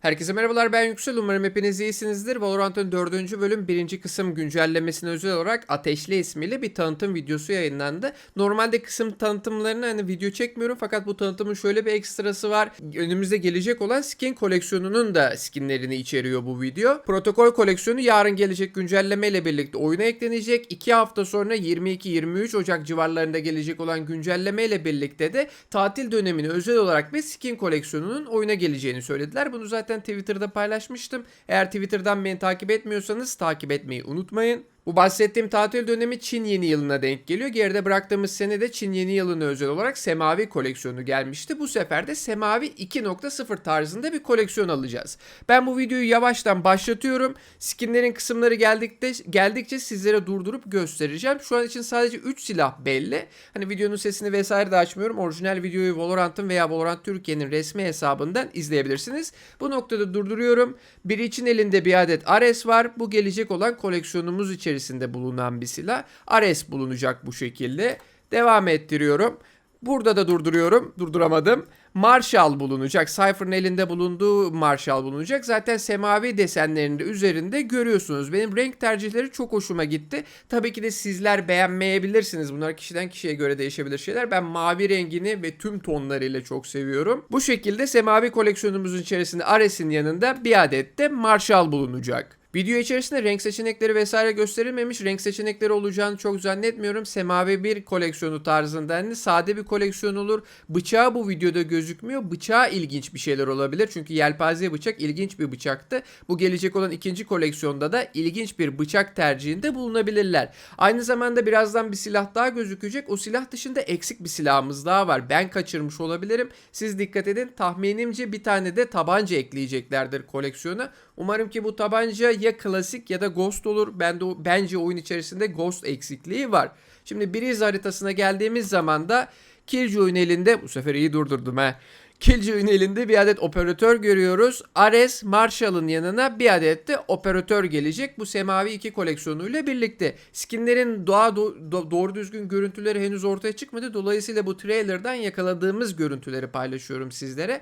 Herkese merhabalar ben Yüksel umarım hepiniz iyisinizdir. Valorant'ın 4. bölüm 1. kısım güncellemesine özel olarak Ateşli ismiyle bir tanıtım videosu yayınlandı. Normalde kısım tanıtımlarını hani video çekmiyorum fakat bu tanıtımın şöyle bir ekstrası var. Önümüzde gelecek olan skin koleksiyonunun da skinlerini içeriyor bu video. Protokol koleksiyonu yarın gelecek güncelleme ile birlikte oyuna eklenecek. 2 hafta sonra 22-23 Ocak civarlarında gelecek olan güncelleme ile birlikte de tatil dönemine özel olarak bir skin koleksiyonunun oyuna geleceğini söylediler. Bunu zaten Twitter'da paylaşmıştım. Eğer Twitter'dan beni takip etmiyorsanız takip etmeyi unutmayın. Bu bahsettiğim tatil dönemi Çin yeni yılına denk geliyor. Geride bıraktığımız sene de Çin yeni yılına özel olarak Semavi koleksiyonu gelmişti. Bu sefer de Semavi 2.0 tarzında bir koleksiyon alacağız. Ben bu videoyu yavaştan başlatıyorum. Skinlerin kısımları geldikte, geldikçe sizlere durdurup göstereceğim. Şu an için sadece 3 silah belli. Hani videonun sesini vesaire de açmıyorum. Orijinal videoyu Valorant'ın veya Valorant Türkiye'nin resmi hesabından izleyebilirsiniz. Bu noktada durduruyorum. Biri için elinde bir adet Ares var. Bu gelecek olan koleksiyonumuz içerisinde bulunan bir silah. Ares bulunacak bu şekilde. Devam ettiriyorum. Burada da durduruyorum. Durduramadım. Marshall bulunacak. Cypher'ın elinde bulunduğu Marshall bulunacak. Zaten semavi desenlerinde üzerinde görüyorsunuz. Benim renk tercihleri çok hoşuma gitti. Tabii ki de sizler beğenmeyebilirsiniz. Bunlar kişiden kişiye göre değişebilir şeyler. Ben mavi rengini ve tüm tonlarıyla çok seviyorum. Bu şekilde semavi koleksiyonumuzun içerisinde Ares'in yanında bir adet de Marshall bulunacak. Video içerisinde renk seçenekleri vesaire gösterilmemiş. Renk seçenekleri olacağını çok zannetmiyorum. Semavi bir koleksiyonu tarzında yani sade bir koleksiyon olur. Bıçağı bu videoda gözükmüyor. Bıçağı ilginç bir şeyler olabilir. Çünkü yelpaze bıçak ilginç bir bıçaktı. Bu gelecek olan ikinci koleksiyonda da ilginç bir bıçak tercihinde bulunabilirler. Aynı zamanda birazdan bir silah daha gözükecek. O silah dışında eksik bir silahımız daha var. Ben kaçırmış olabilirim. Siz dikkat edin. Tahminimce bir tane de tabanca ekleyeceklerdir koleksiyona. Umarım ki bu tabanca ya klasik ya da ghost olur. Ben de bence oyun içerisinde ghost eksikliği var. Şimdi Breeze haritasına geldiğimiz zaman da Killjoy'un elinde bu sefer iyi durdurdum ha. Killjoy'un elinde bir adet operatör görüyoruz. Ares Marshall'ın yanına bir adet de operatör gelecek. Bu Semavi 2 koleksiyonuyla birlikte. Skinlerin doğa do- do- doğru düzgün görüntüleri henüz ortaya çıkmadı. Dolayısıyla bu trailer'dan yakaladığımız görüntüleri paylaşıyorum sizlere.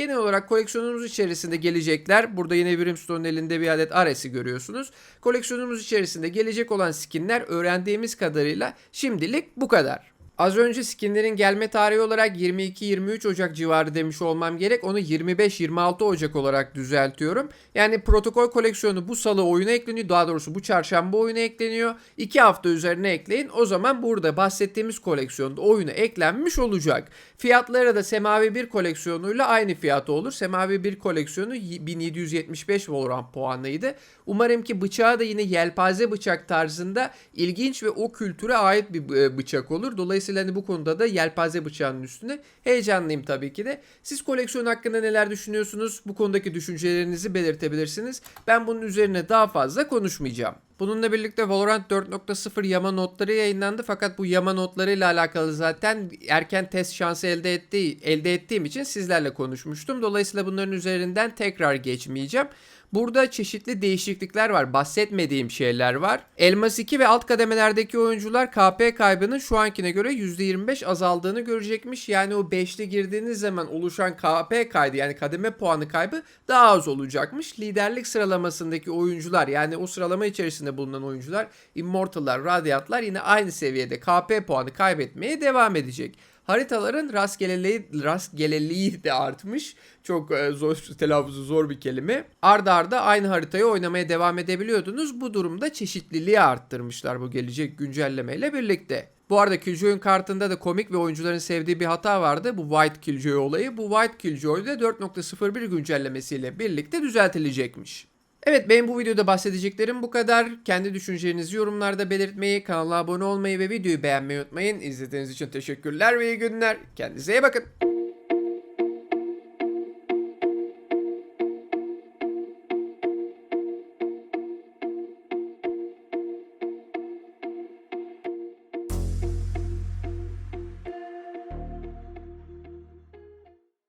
Genel olarak koleksiyonumuz içerisinde gelecekler. Burada yine Brimstone'un elinde bir adet Ares'i görüyorsunuz. Koleksiyonumuz içerisinde gelecek olan skinler öğrendiğimiz kadarıyla şimdilik bu kadar. Az önce skinlerin gelme tarihi olarak 22-23 Ocak civarı demiş olmam gerek. Onu 25-26 Ocak olarak düzeltiyorum. Yani protokol koleksiyonu bu salı oyuna ekleniyor. Daha doğrusu bu çarşamba oyuna ekleniyor. 2 hafta üzerine ekleyin. O zaman burada bahsettiğimiz koleksiyonda oyuna eklenmiş olacak. Fiyatları da Semavi 1 koleksiyonuyla aynı fiyatı olur. Semavi 1 koleksiyonu 1775 Valorant puanlıydı. Umarım ki bıçağı da yine yelpaze bıçak tarzında ilginç ve o kültüre ait bir e, bıçak olur. Dolayısıyla hani bu konuda da yelpaze bıçağının üstüne heyecanlıyım tabii ki de. Siz koleksiyon hakkında neler düşünüyorsunuz? Bu konudaki düşüncelerinizi belirtebilirsiniz. Ben bunun üzerine daha fazla konuşmayacağım. Bununla birlikte Valorant 4.0 yama notları yayınlandı fakat bu yama notlarıyla alakalı zaten erken test şansı elde ettiği, elde ettiğim için sizlerle konuşmuştum. Dolayısıyla bunların üzerinden tekrar geçmeyeceğim. Burada çeşitli değişiklikler var. Bahsetmediğim şeyler var. Elmas 2 ve alt kademelerdeki oyuncular KP kaybının şu ankine göre %25 azaldığını görecekmiş. Yani o 5'li girdiğiniz zaman oluşan KP kaydı yani kademe puanı kaybı daha az olacakmış. Liderlik sıralamasındaki oyuncular yani o sıralama içerisinde bulunan oyuncular Immortal'lar, Radiant'lar yine aynı seviyede KP puanı kaybetmeye devam edecek. Haritaların rastgeleliği, rastgeleliği de artmış. Çok e, zor telaffuzu zor bir kelime. Arda arda aynı haritayı oynamaya devam edebiliyordunuz. Bu durumda çeşitliliği arttırmışlar bu gelecek güncellemeyle birlikte. Bu arada Killjoy'un kartında da komik ve oyuncuların sevdiği bir hata vardı. Bu White Killjoy olayı. Bu White Killjoy de 4.01 güncellemesiyle birlikte düzeltilecekmiş. Evet benim bu videoda bahsedeceklerim bu kadar. Kendi düşüncelerinizi yorumlarda belirtmeyi, kanala abone olmayı ve videoyu beğenmeyi unutmayın. İzlediğiniz için teşekkürler ve iyi günler. Kendinize iyi bakın.